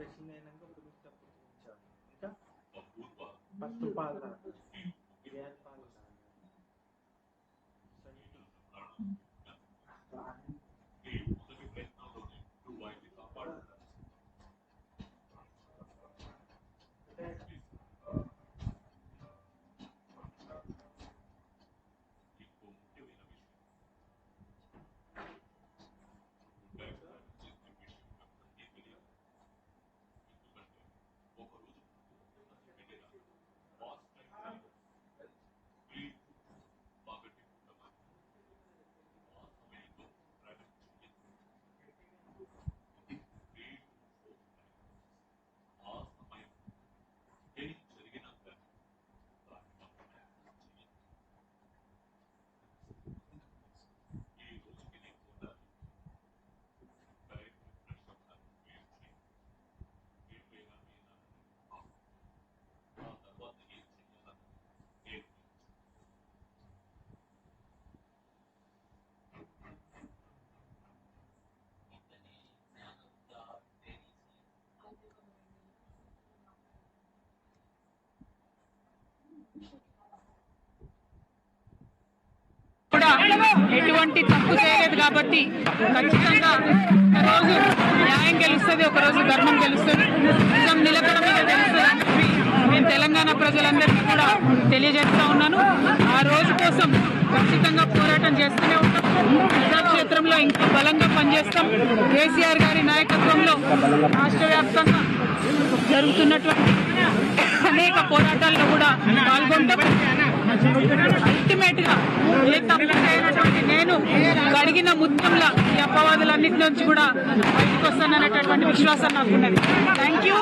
specimen yang kau perlu kita macam kan pas pala pala కూడా ఎటువంటి తప్పు చేయలేదు కాబట్టి ఖచ్చితంగా ఒకరోజు న్యాయం గెలుస్తుంది ఒకరోజు ధర్మం గెలుస్తుంది. నిజం నిలకడ మీద నేను తెలంగాణ ప్రజలందరికీ కూడా తెలియజేస్తా ఉన్నాను. ఆ రోజు కోసం ఖచ్చితంగా పోరాటం చేస్తూనే ఉంటాం. ప్రజాక్షేత్రంలో ఇంకా బలంగా పనిచేస్తాం. కేసీఆర్ గారి నాయకత్వంలో రాష్ట్ర వ్యాప్తంగా జరుగుతున్నటువంటి అనేక పోరాటాల్లో కూడా పాల్గొంటాం అల్టిమేట్గా ఏ తప్పు నేను కడిగిన ముత్యంలా ఈ అపవాదులన్నింటి నుంచి కూడా బయటకు వస్తాననేటటువంటి విశ్వాసం నాకున్నది. Thank you